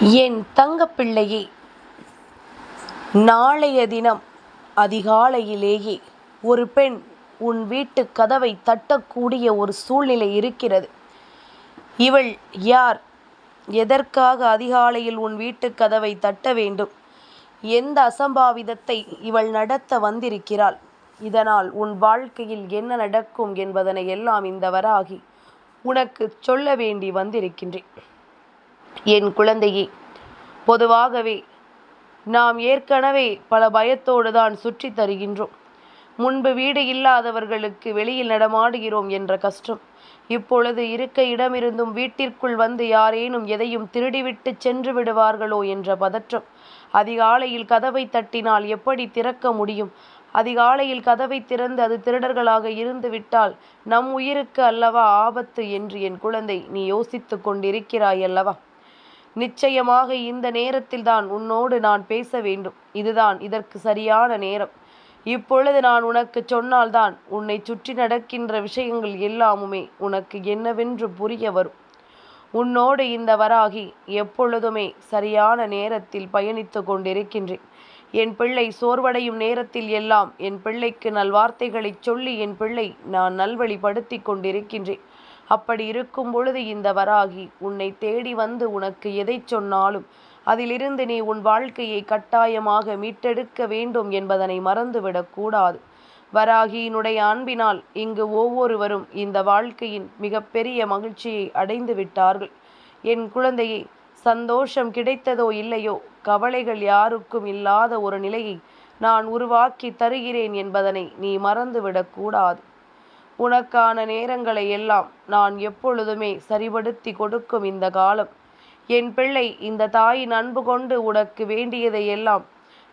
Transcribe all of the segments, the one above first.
என் தங்கப்பிள்ளையே நாளைய தினம் அதிகாலையிலேயே ஒரு பெண் உன் வீட்டு கதவை தட்டக்கூடிய ஒரு சூழ்நிலை இருக்கிறது. இவள் யார்? எதற்காக அதிகாலையில் உன் வீட்டு கதவை தட்ட வேண்டும்? எந்த அசம்பாவிதத்தை இவள் நடத்த வந்திருக்கிறாள்? இதனால் உன் வாழ்க்கையில் என்ன நடக்கும் என்பதனை எல்லாம் இந்த வராகி உனக்கு சொல்ல வேண்டி வந்திருக்கின்றேன். என் குழந்தையே பொதுவாகவே நாம் ஏற்கனவே பல பயத்தோடு தான் சுற்றி தருகின்றோம். முன்பு வீடு இல்லாதவர்களுக்கு வெளியில் நடமாடுகிறோம் என்ற கஷ்டம். இப்பொழுது இருக்க இடமிருந்தும் வீட்டிற்குள் வந்து யாரேனும் எதையும் திருடிவிட்டு சென்று விடுவார்களோ என்ற பதற்றம். அதிகாலையில் கதவை தட்டினால் எப்படி திறக்க முடியும்? அதிகாலையில் கதவை திறந்து அது திருடர்களாக இருந்துவிட்டால் நம் உயிருக்கு அல்லவா ஆபத்து என்று என் குழந்தை நீ யோசித்து கொண்டிருக்கிறாய் அல்லவா நிச்சயமாக இந்த நேரத்தில் தான் உன்னோடு நான் பேச வேண்டும். இதுதான் இதற்கு சரியான நேரம். இப்பொழுது நான் உனக்கு சொன்னால்தான் உன்னை சுற்றி நடக்கின்ற விஷயங்கள் எல்லாமுமே உனக்கு என்னவென்று புரிய வரும். உன்னோடு இந்த வராகி எப்பொழுதுமே சரியான நேரத்தில் பயணித்து கொண்டிருக்கின்றேன். என் பிள்ளை சோர்வடையும் நேரத்தில் எல்லாம் என் பிள்ளைக்கு நல்வார்த்தைகளை சொல்லி என் பிள்ளை நான் நல்வழிப்படுத்தி கொண்டிருக்கின்றேன். அப்படி இருக்கும் பொழுது இந்த வராகி உன்னை தேடி வந்து உனக்கு எதை சொன்னாலும் அதிலிருந்து நீ உன் வாழ்க்கையை கட்டாயமாக மீட்டெடுக்க வேண்டும் என்பதனை மறந்துவிடக்கூடாது வராகியினுடைய அன்பினால் இங்கு ஒவ்வொருவரும் இந்த வாழ்க்கையின் மிகப்பெரிய மகிழ்ச்சியை அடைந்து விட்டார்கள். என் குழந்தையை சந்தோஷம் கிடைத்ததோ இல்லையோ கவலைகள் யாருக்கும் இல்லாத ஒரு நிலையை நான் உருவாக்கி தருகிறேன் என்பதனை நீ மறந்துவிடக்கூடாது உனக்கான நேரங்களை எல்லாம் நான் எப்பொழுதுமே சரிபடுத்தி கொடுக்கும் இந்த காலம். என் பிள்ளை இந்த தாயின் அன்பு கொண்டு உனக்கு வேண்டியதை எல்லாம்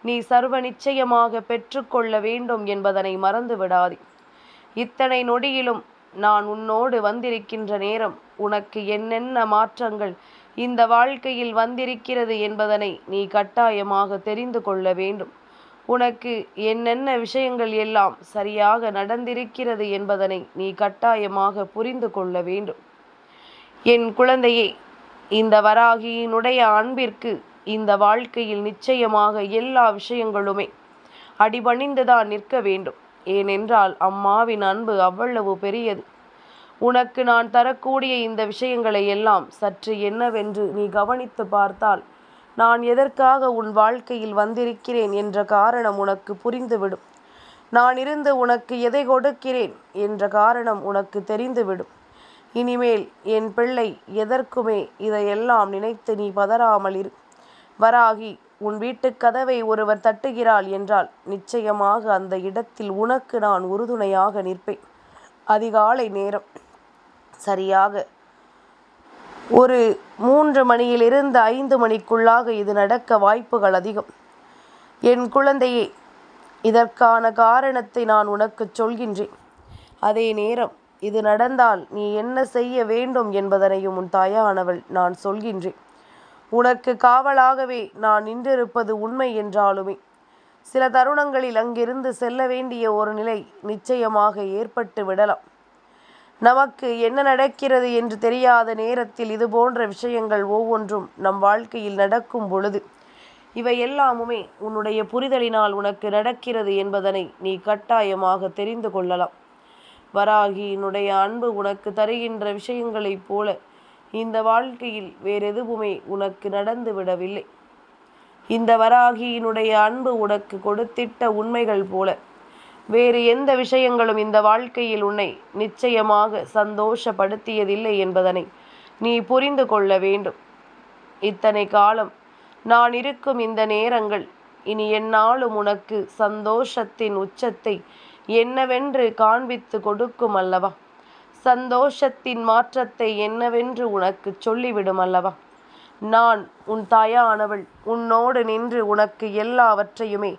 நீ சர்வ நிச்சயமாக பெற்றுக்கொள்ள வேண்டும் என்பதனை மறந்து விடாதே இத்தனை நொடியிலும் நான் உன்னோடு வந்திருக்கின்ற நேரம் உனக்கு என்னென்ன மாற்றங்கள் இந்த வாழ்க்கையில் வந்திருக்கிறது என்பதனை நீ கட்டாயமாக தெரிந்து கொள்ள வேண்டும். உனக்கு என்னென்ன விஷயங்கள் எல்லாம் சரியாக நடந்திருக்கிறது என்பதனை நீ கட்டாயமாக புரிந்து கொள்ள வேண்டும். என் குழந்தையே இந்த வராகியினுடைய அன்பிற்கு இந்த வாழ்க்கையில் நிச்சயமாக எல்லா விஷயங்களுமே அடிபணிந்துதான் நிற்க வேண்டும். ஏனென்றால் அம்மாவின் அன்பு அவ்வளவு பெரியது. உனக்கு நான் தரக்கூடிய இந்த விஷயங்களை எல்லாம் சற்று என்னவென்று நீ கவனித்து பார்த்தால் நான் எதற்காக உன் வாழ்க்கையில் வந்திருக்கிறேன் என்ற காரணம் உனக்கு புரிந்துவிடும். நான் இருந்து உனக்கு எதை கொடுக்கிறேன் என்ற காரணம் உனக்கு தெரிந்துவிடும். இனிமேல் என் பிள்ளை எதற்குமே இதையெல்லாம் நினைத்து நீ பதறாமல் இரு. வராகி உன் வீட்டு கதவை ஒருவர் தட்டுகிறாள் என்றால் நிச்சயமாக அந்த இடத்தில் உனக்கு நான் உறுதுணையாக நிற்பேன். அதிகாலை நேரம். சரியாக ஒரு மூன்று மணியிலிருந்து ஐந்து மணிக்குள்ளாக இது நடக்க வாய்ப்புகள் அதிகம். என் குழந்தையே இதற்கான காரணத்தை நான் உனக்கு சொல்கின்றேன். அதே நேரம் இது நடந்தால் நீ என்ன செய்ய வேண்டும் என்பதனையும் உன் தாயானவள் நான் சொல்கின்றேன். உனக்கு காவலாகவே நான் நின்றிருப்பது உண்மை என்றாலுமே சில தருணங்களில் அங்கிருந்து செல்ல வேண்டிய ஒரு நிலை நிச்சயமாக ஏற்பட்டு விடலாம். நமக்கு என்ன நடக்கிறது என்று தெரியாத நேரத்தில் இது போன்ற விஷயங்கள் ஒவ்வொன்றும் நம் வாழ்க்கையில் நடக்கும் பொழுது இவை எல்லாமுமே உன்னுடைய புரிதலினால் உனக்கு நடக்கிறது என்பதனை நீ கட்டாயமாக தெரிந்து கொள்ளலாம். வராகியினுடைய அன்பு உனக்கு தருகின்ற விஷயங்களைப் போல இந்த வாழ்க்கையில் வேறெதுவுமே உனக்கு நடந்து விடவில்லை. இந்த வராகியினுடைய அன்பு உனக்கு கொடுத்திட்ட உண்மைகள் போல வேறு எந்த விஷயங்களும் இந்த வாழ்க்கையில் உன்னை நிச்சயமாக சந்தோஷப்படுத்தியதில்லை என்பதனை நீ புரிந்து கொள்ள வேண்டும். இத்தனை காலம் நான் இருக்கும் இந்த நேரங்கள் இனி என்னாலும் உனக்கு சந்தோஷத்தின் உச்சத்தை என்னவென்று காண்பித்து கொடுக்கும் அல்லவா? சந்தோஷத்தின் மாற்றத்தை என்னவென்று உனக்கு சொல்லிவிடும் அல்லவா? நான் உன் தாயானவள் உன்னோடு நின்று உனக்கு எல்லாவற்றையுமே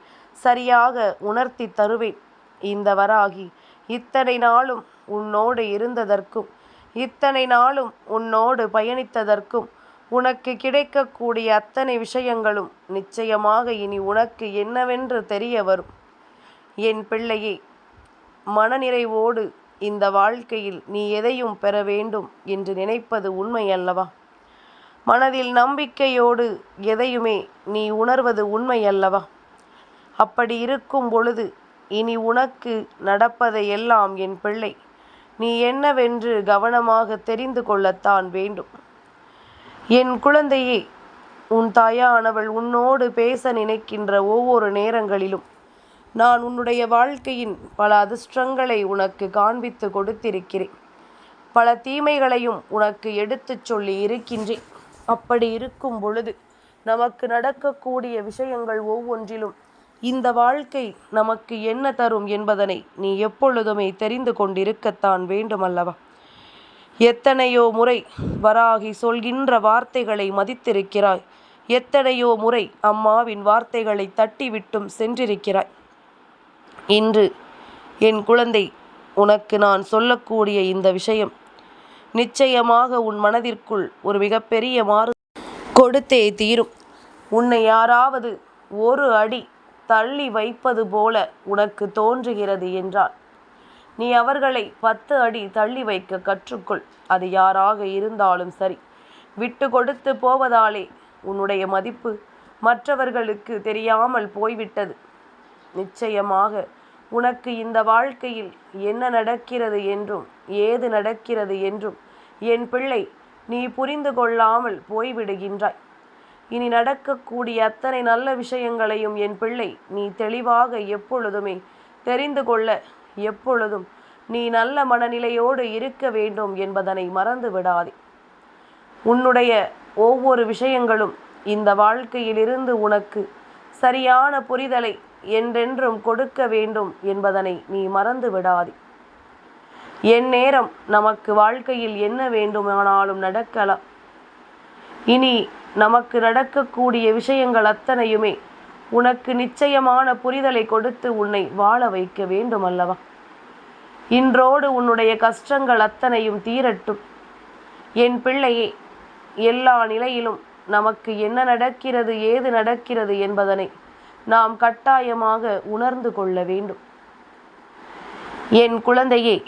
சரியாக உணர்த்தி தருவேன். இந்த வராகி இத்தனை நாளும் உன்னோடு இருந்ததற்கும் இத்தனை நாளும் உன்னோடு பயணித்ததற்கும் உனக்கு கிடைக்கக்கூடிய அத்தனை விஷயங்களும் நிச்சயமாக இனி உனக்கு என்னவென்று தெரிய வரும். என் பிள்ளையே மனநிறைவோடு இந்த வாழ்க்கையில் நீ எதையும் பெற வேண்டும் என்று நினைப்பது உண்மை அல்லவா மனதில் நம்பிக்கையோடு எதையுமே நீ உணர்வது உண்மை அல்லவா அப்படி இருக்கும் பொழுது இனி உனக்கு நடப்பதையெல்லாம் என் பிள்ளை. நீ என்னவென்று கவனமாக தெரிந்து கொள்ளத்தான் வேண்டும். என் குழந்தையே உன் தாயானவள் உன்னோடு பேச நினைக்கின்ற ஒவ்வொரு நேரங்களிலும் நான் உன்னுடைய வாழ்க்கையின் பல அதிர்ஷ்டங்களை உனக்கு காண்பித்து கொடுத்திருக்கிறேன். பல தீமைகளையும் உனக்கு எடுத்துச் சொல்லி இருக்கின்றேன். அப்படி இருக்கும் பொழுது நமக்கு நடக்கக்கூடிய விஷயங்கள் ஒவ்வொன்றிலும் இந்த வாழ்க்கை நமக்கு என்ன தரும் என்பதனை நீ எப்பொழுதுமே தெரிந்து கொண்டிருக்கத்தான் வேண்டுமல்லவா? எத்தனையோ முறை வராகி சொல்கின்ற வார்த்தைகளை மதித்திருக்கிறாய். எத்தனையோ முறை அம்மாவின் வார்த்தைகளை தட்டிவிட்டும் சென்றிருக்கிறாய். இன்று என் குழந்தை உனக்கு நான் சொல்லக்கூடிய இந்த விஷயம் நிச்சயமாக உன் மனதிற்குள் ஒரு மிகப்பெரிய மாறு கொடுத்தே தீரும். உன்னை யாராவது ஒரு அடி தள்ளி வைப்பது போல உனக்கு தோன்றுகிறது என்றால் நீ அவர்களை பத்து அடி தள்ளி வைக்க கற்றுக்கொள். அது யாராக இருந்தாலும் சரி. விட்டு கொடுத்து போவதாலே உன்னுடைய மதிப்பு மற்றவர்களுக்கு தெரியாமல் போய்விட்டது. நிச்சயமாக உனக்கு இந்த வாழ்க்கையில் என்ன நடக்கிறது என்றும் ஏது நடக்கிறது என்றும் என் பிள்ளை நீ புரிந்து கொள்ளாமல் போய்விடுகின்றாய். இனி நடக்கக்கூடிய அத்தனை நல்ல விஷயங்களையும் என் பிள்ளை நீ தெளிவாக எப்பொழுதுமே தெரிந்து கொள்ள எப்பொழுதும் நீ நல்ல மனநிலையோடு இருக்க வேண்டும் என்பதனை மறந்து விடாதே. உன்னுடைய ஒவ்வொரு விஷயங்களும் இந்த வாழ்க்கையிலிருந்து உனக்கு சரியான புரிதலை என்றென்றும் கொடுக்க வேண்டும் என்பதனை நீ மறந்து விடாதே. என் நேரம் நமக்கு வாழ்க்கையில் என்ன வேண்டுமானாலும் நடக்கலாம். இனி நமக்கு நடக்கக்கூடிய விஷயங்கள் அத்தனையுமே உனக்கு நிச்சயமான புரிதலை கொடுத்து உன்னை வாழ வைக்க வேண்டும் அல்லவா இன்றோடு உன்னுடைய கஷ்டங்கள் அத்தனையும் தீரட்டும். என் பிள்ளையே எல்லா நிலையிலும் நமக்கு என்ன நடக்கிறது ஏது நடக்கிறது என்பதனை நாம் கட்டாயமாக உணர்ந்து கொள்ள வேண்டும். என் குழந்தையே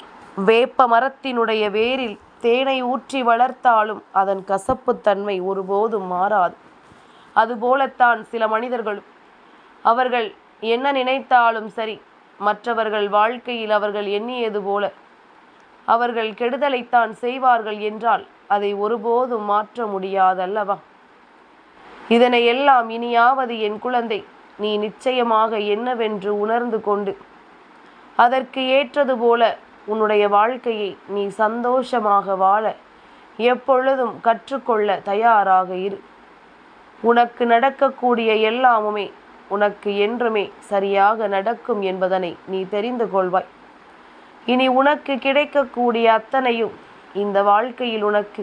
வேப்ப மரத்தினுடைய வேரில் தேனை ஊற்றி வளர்த்தாலும் அதன் கசப்புத்தன்மை ஒருபோதும் மாறாது. அதுபோலத்தான் சில மனிதர்களும். அவர்கள் என்ன நினைத்தாலும் சரி மற்றவர்கள் வாழ்க்கையில் அவர்கள் எண்ணியது போல அவர்கள் கெடுதலைத்தான் செய்வார்கள் என்றால் அதை ஒருபோதும் மாற்ற முடியாதல்லவா? இதனை எல்லாம் இனியாவது என் குழந்தை நீ நிச்சயமாக என்னவென்று உணர்ந்து கொண்டு அதற்கு ஏற்றது போல உன்னுடைய வாழ்க்கையை நீ சந்தோஷமாக வாழ எப்பொழுதும் கற்றுக்கொள்ள தயாராக இரு. உனக்கு நடக்கக்கூடிய எல்லாமுமே உனக்கு என்றுமே சரியாக நடக்கும் என்பதனை நீ தெரிந்து கொள்வாய். இனி உனக்கு கிடைக்கக்கூடிய அத்தனையும் இந்த வாழ்க்கையில் உனக்கு.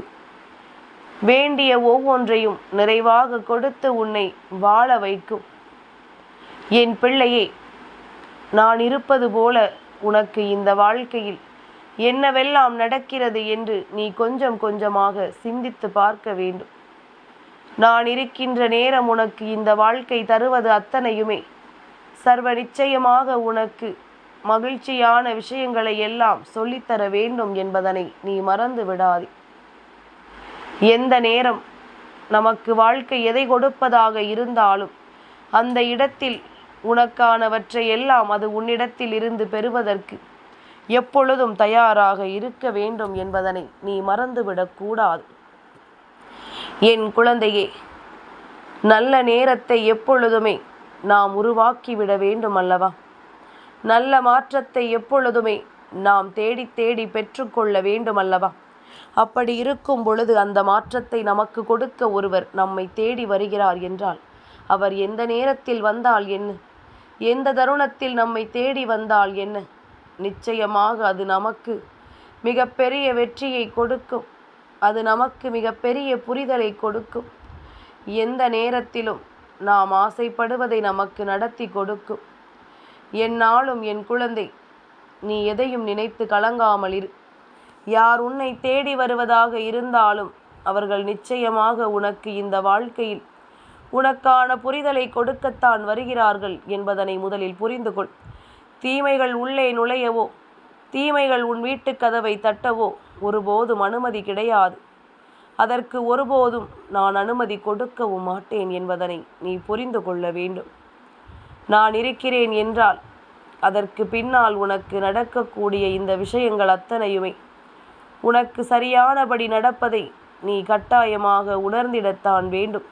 வேண்டிய ஒவ்வொன்றையும் நிறைவாக கொடுத்து உன்னை வாழ வைக்கும். என் பிள்ளையே நான் இருப்பது போல உனக்கு இந்த வாழ்க்கையில் என்னவெல்லாம் நடக்கிறது என்று நீ கொஞ்சம் கொஞ்சமாக சிந்தித்து பார்க்க வேண்டும். நான் இருக்கின்ற நேரம் உனக்கு இந்த வாழ்க்கை தருவது அத்தனையுமே. சர்வ நிச்சயமாக உனக்கு மகிழ்ச்சியான விஷயங்களை எல்லாம் சொல்லித்தர வேண்டும் என்பதனை நீ மறந்து விடாதே. எந்த நேரம் நமக்கு வாழ்க்கை எதை கொடுப்பதாக இருந்தாலும் அந்த இடத்தில் உனக்கானவற்றை எல்லாம் அது உன்னிடத்தில் இருந்து பெறுவதற்கு எப்பொழுதும் தயாராக இருக்க வேண்டும் என்பதனை நீ மறந்துவிடக்கூடாது என் குழந்தையே நல்ல நேரத்தை எப்பொழுதுமே நாம் உருவாக்கிவிட வேண்டும் அல்லவா? நல்ல மாற்றத்தை எப்பொழுதுமே நாம் தேடி தேடி பெற்றுக்கொள்ள வேண்டும் அல்லவா? அப்படி இருக்கும் பொழுது அந்த மாற்றத்தை நமக்கு கொடுக்க ஒருவர் நம்மை தேடி வருகிறார் என்றால் அவர் எந்த நேரத்தில் வந்தால் என்ன? எந்த தருணத்தில் நம்மை தேடி வந்தால் என்ன? நிச்சயமாக அது நமக்கு மிகப்பெரிய வெற்றியை கொடுக்கும். அது நமக்கு மிகப்பெரிய புரிதலை கொடுக்கும். எந்த நேரத்திலும் நாம் ஆசைப்படுவதை நமக்கு நடத்தி கொடுக்கும். என்னாலும் என் குழந்தை நீ எதையும் நினைத்து கலங்காமல் இரு. யார் உன்னை தேடி வருவதாக இருந்தாலும் அவர்கள் நிச்சயமாக உனக்கு இந்த வாழ்க்கையில் உனக்கான புரிதலை கொடுக்கத்தான் வருகிறார்கள் என்பதனை முதலில் புரிந்து கொள் தீமைகள் உள்ளே நுழையவோ தீமைகள் உன் வீட்டு கதவை தட்டவோ ஒருபோதும் அனுமதி கிடையாது. அதற்கு ஒருபோதும் நான் அனுமதி கொடுக்கவும் மாட்டேன் என்பதனை நீ புரிந்து கொள்ள வேண்டும். நான் இருக்கிறேன் என்றால் அதற்கு பின்னால் உனக்கு நடக்கக்கூடிய இந்த விஷயங்கள் அத்தனையுமே. உனக்கு சரியானபடி நடப்பதை நீ கட்டாயமாக உணர்ந்திடத்தான் வேண்டும்.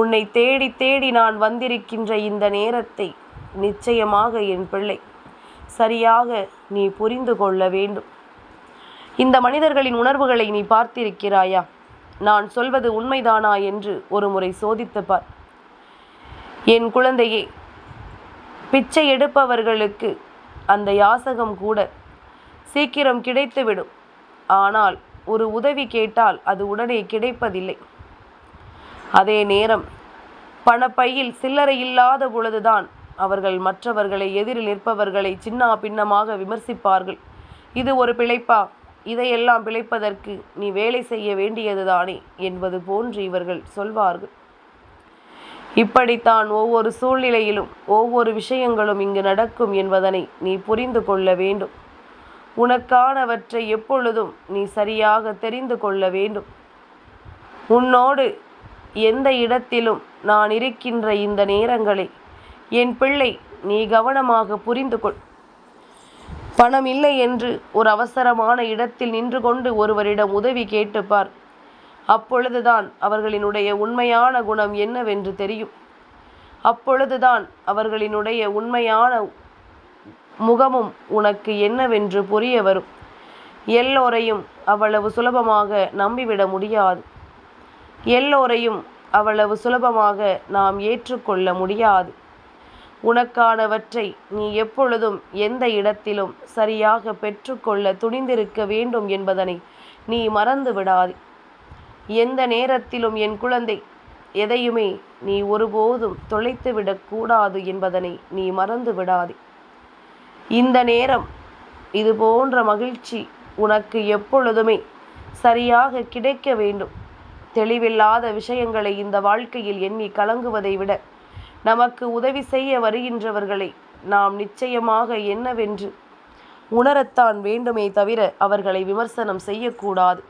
உன்னை தேடி தேடி நான் வந்திருக்கின்ற இந்த நேரத்தை நிச்சயமாக என் பிள்ளை சரியாக நீ புரிந்து கொள்ள வேண்டும். இந்த மனிதர்களின் உணர்வுகளை நீ பார்த்திருக்கிறாயா? நான் சொல்வது உண்மைதானா என்று ஒரு முறை சோதித்து பார். என் குழந்தையே பிச்சை எடுப்பவர்களுக்கு அந்த யாசகம் கூட சீக்கிரம் கிடைத்துவிடும். ஆனால் ஒரு உதவி கேட்டால் அது உடனே கிடைப்பதில்லை. அதே நேரம் பணப்பையில் சில்லறை இல்லாத பொழுதுதான் அவர்கள் மற்றவர்களை எதிரில் நிற்பவர்களை சின்ன பின்னமாக விமர்சிப்பார்கள். இது ஒரு பிழைப்பா? இதையெல்லாம் பிழைப்பதற்கு நீ வேலை செய்ய வேண்டியதுதானே என்பது போன்று இவர்கள் சொல்வார்கள். இப்படித்தான் ஒவ்வொரு சூழ்நிலையிலும் ஒவ்வொரு விஷயங்களும் இங்கு நடக்கும் என்பதனை நீ புரிந்து கொள்ள வேண்டும். உனக்கானவற்றை எப்பொழுதும் நீ சரியாக தெரிந்து கொள்ள வேண்டும். உன்னோடு எந்த இடத்திலும் நான் இருக்கின்ற இந்த நேரங்களை என் பிள்ளை நீ கவனமாக புரிந்து கொள். பணம் இல்லை என்று ஒரு அவசரமான இடத்தில் நின்று கொண்டு ஒருவரிடம் உதவி கேட்டுப்பார். அப்பொழுதுதான் அவர்களினுடைய உண்மையான குணம் என்னவென்று தெரியும். அப்பொழுதுதான் அவர்களினுடைய உண்மையான முகமும் உனக்கு என்னவென்று புரிய வரும். எல்லோரையும் அவ்வளவு சுலபமாக நம்பிவிட முடியாது. எல்லோரையும் அவ்வளவு சுலபமாக நாம் ஏற்றுக்கொள்ள முடியாது. உனக்கானவற்றை நீ எப்பொழுதும் எந்த இடத்திலும் சரியாக பெற்றுக்கொள்ள துணிந்திருக்க வேண்டும் என்பதனை நீ மறந்து விடாதே எந்த நேரத்திலும் என் குழந்தை எதையுமே நீ ஒருபோதும் தொலைத்து விடக்கூடாது என்பதனை நீ மறந்து விடாதே இந்த நேரம் இது போன்ற மகிழ்ச்சி உனக்கு எப்பொழுதுமே சரியாக கிடைக்க வேண்டும். தெளிவில்லாத விஷயங்களை இந்த வாழ்க்கையில் எண்ணி கலங்குவதை விட நமக்கு உதவி செய்ய வருகின்றவர்களை நாம் நிச்சயமாக என்னவென்று உணரத்தான் வேண்டுமே தவிர அவர்களை விமர்சனம் செய்யக்கூடாது.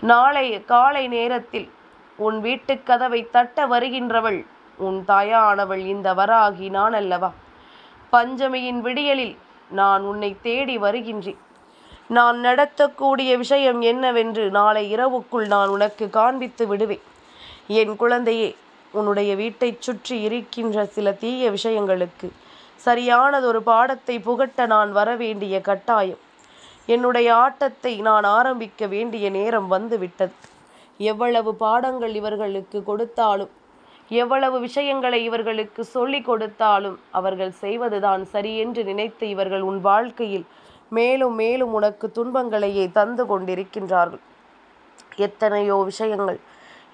நாளை காலை நேரத்தில் உன் வீட்டுக் கதவை தட்ட வருகின்றவள் உன் தாயானவள் இந்த வராகி நான் அல்லவா பஞ்சமியின் விடியலில் நான் உன்னை தேடி வருகின்றேன். நான் நடத்தக்கூடிய விஷயம் என்னவென்று நாளை இரவுக்குள் நான் உனக்கு காண்பித்து விடுவேன். என் குழந்தையே உன்னுடைய வீட்டைச் சுற்றி இருக்கின்ற சில தீய விஷயங்களுக்கு சரியானதொரு பாடத்தை புகட்ட நான் வர வேண்டிய கட்டாயம். என்னுடைய ஆட்டத்தை நான் ஆரம்பிக்க வேண்டிய நேரம் வந்துவிட்டது. எவ்வளவு பாடங்கள் இவர்களுக்கு கொடுத்தாலும் எவ்வளவு விஷயங்களை இவர்களுக்கு சொல்லிக் கொடுத்தாலும் அவர்கள் செய்வதுதான் சரியென்று நினைத்து இவர்கள் உன் வாழ்க்கையில் மேலும் மேலும் உனக்கு துன்பங்களையே தந்து கொண்டிருக்கின்றார்கள். எத்தனையோ விஷயங்கள்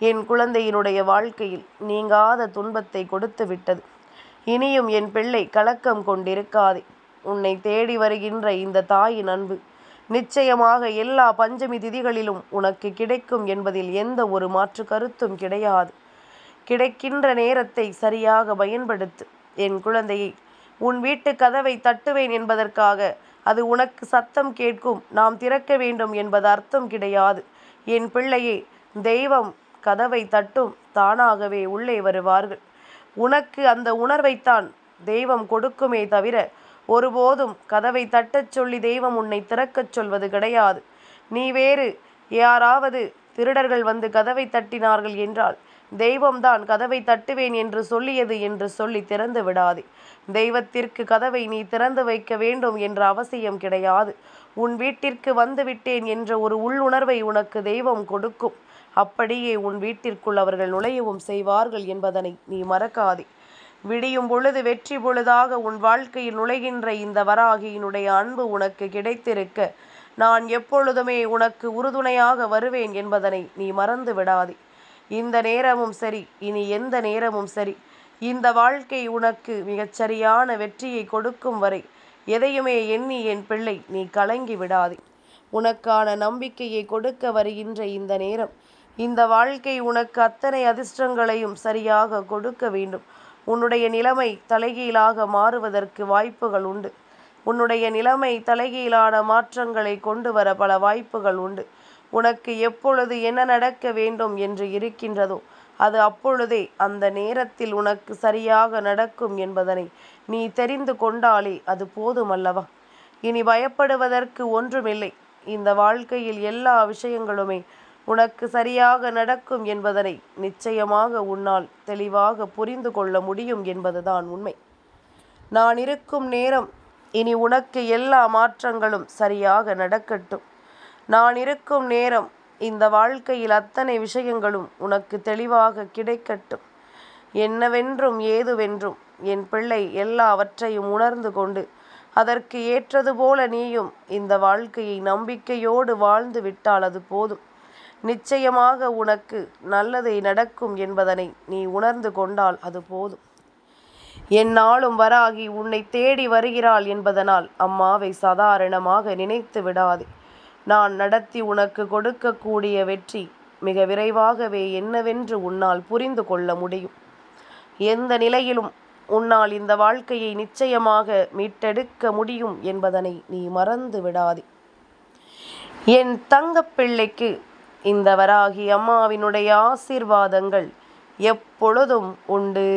என் குழந்தையினுடைய வாழ்க்கையில் நீங்காத துன்பத்தை கொடுத்து விட்டது. இனியும் என் பிள்ளை கலக்கம் கொண்டிருக்காதே. உன்னை தேடி வருகின்ற இந்த தாயின் அன்பு நிச்சயமாக எல்லா பஞ்சமி திதிகளிலும் உனக்கு கிடைக்கும் என்பதில் எந்த ஒரு மாற்று கருத்தும் கிடையாது. கிடைக்கின்ற நேரத்தை சரியாக பயன்படுத்து. என் குழந்தையை உன் வீட்டு கதவை தட்டுவேன் என்பதற்காக அது உனக்கு சத்தம் கேட்கும். நாம் திறக்க வேண்டும் என்பது அர்த்தம் கிடையாது. என் பிள்ளையே தெய்வம் கதவை தட்டும். தானாகவே உள்ளே வருவார்கள். உனக்கு அந்த உணர்வைத்தான் தெய்வம் கொடுக்குமே தவிர ஒருபோதும் கதவை தட்டச் சொல்லி தெய்வம் உன்னை திறக்கச் சொல்வது கிடையாது. நீ வேறு யாராவது திருடர்கள் வந்து கதவை தட்டினார்கள் என்றால் தெய்வம்தான் கதவை தட்டுவேன் என்று சொல்லியது என்று சொல்லி திறந்து விடாதே. தெய்வத்திற்கு கதவை நீ திறந்து வைக்க வேண்டும் என்ற அவசியம் கிடையாது. உன் வீட்டிற்கு வந்துவிட்டேன் என்ற ஒரு உள்ளுணர்வை உனக்கு தெய்வம் கொடுக்கும். அப்படியே உன் வீட்டிற்குள் அவர்கள் நுழையவும் செய்வார்கள் என்பதனை நீ மறக்காதே. விடியும் பொழுது வெற்றி பொழுதாக உன் வாழ்க்கையில் நுழைகின்ற இந்த வராகியினுடைய அன்பு உனக்கு கிடைத்திருக்க நான் எப்பொழுதுமே உனக்கு உறுதுணையாக வருவேன் என்பதனை நீ மறந்து விடாதே. இந்த நேரமும் சரி இனி எந்த நேரமும் சரி. இந்த வாழ்க்கை உனக்கு மிகச்சரியான வெற்றியை கொடுக்கும் வரை எதையுமே எண்ணி என் பிள்ளை நீ கலங்கி விடாதே. உனக்கான நம்பிக்கையை கொடுக்க வருகின்ற இந்த நேரம் இந்த வாழ்க்கை உனக்கு அத்தனை அதிர்ஷ்டங்களையும் சரியாக கொடுக்க வேண்டும். உன்னுடைய நிலைமை தலைகீழாக மாறுவதற்கு வாய்ப்புகள் உண்டு. உன்னுடைய நிலைமை தலைகீழான மாற்றங்களை கொண்டு வர பல வாய்ப்புகள் உண்டு. உனக்கு எப்பொழுது என்ன நடக்க வேண்டும் என்று இருக்கின்றதோ அது அப்பொழுதே அந்த நேரத்தில் உனக்கு சரியாக நடக்கும் என்பதனை நீ தெரிந்து கொண்டாலே அது போதுமல்லவா? இனி பயப்படுவதற்கு ஒன்றுமில்லை. இந்த வாழ்க்கையில் எல்லா விஷயங்களுமே உனக்கு சரியாக நடக்கும் என்பதனை நிச்சயமாக உன்னால் தெளிவாக புரிந்து கொள்ள முடியும் என்பதுதான் உண்மை. நான் இருக்கும் நேரம் இனி உனக்கு எல்லா மாற்றங்களும் சரியாக நடக்கட்டும். நான் இருக்கும் நேரம் இந்த வாழ்க்கையில் அத்தனை விஷயங்களும் உனக்கு தெளிவாக கிடைக்கட்டும். என்னவென்றும் ஏதுவென்றும் என் பிள்ளை எல்லாவற்றையும் உணர்ந்து கொண்டு அதற்கு ஏற்றது போல நீயும் இந்த வாழ்க்கையை நம்பிக்கையோடு வாழ்ந்து விட்டால் அது போதும். நிச்சயமாக உனக்கு நல்லதை நடக்கும் என்பதனை நீ உணர்ந்து கொண்டால் அது போதும். என்னாலும் வராகி உன்னை தேடி வருகிறாள் என்பதனால் அம்மாவை சாதாரணமாக நினைத்து விடாதே. நான் நடத்தி உனக்கு கொடுக்கக்கூடிய வெற்றி மிக விரைவாகவே என்னவென்று உன்னால் புரிந்து கொள்ள முடியும். எந்த நிலையிலும் உன்னால் இந்த வாழ்க்கையை நிச்சயமாக மீட்டெடுக்க முடியும் என்பதனை நீ மறந்து விடாதே. என் தங்கப்பிள்ளைக்கு இந்த வராகி அம்மாவினுடைய ஆசீர்வாதங்கள் எப்பொழுதும் உண்டு.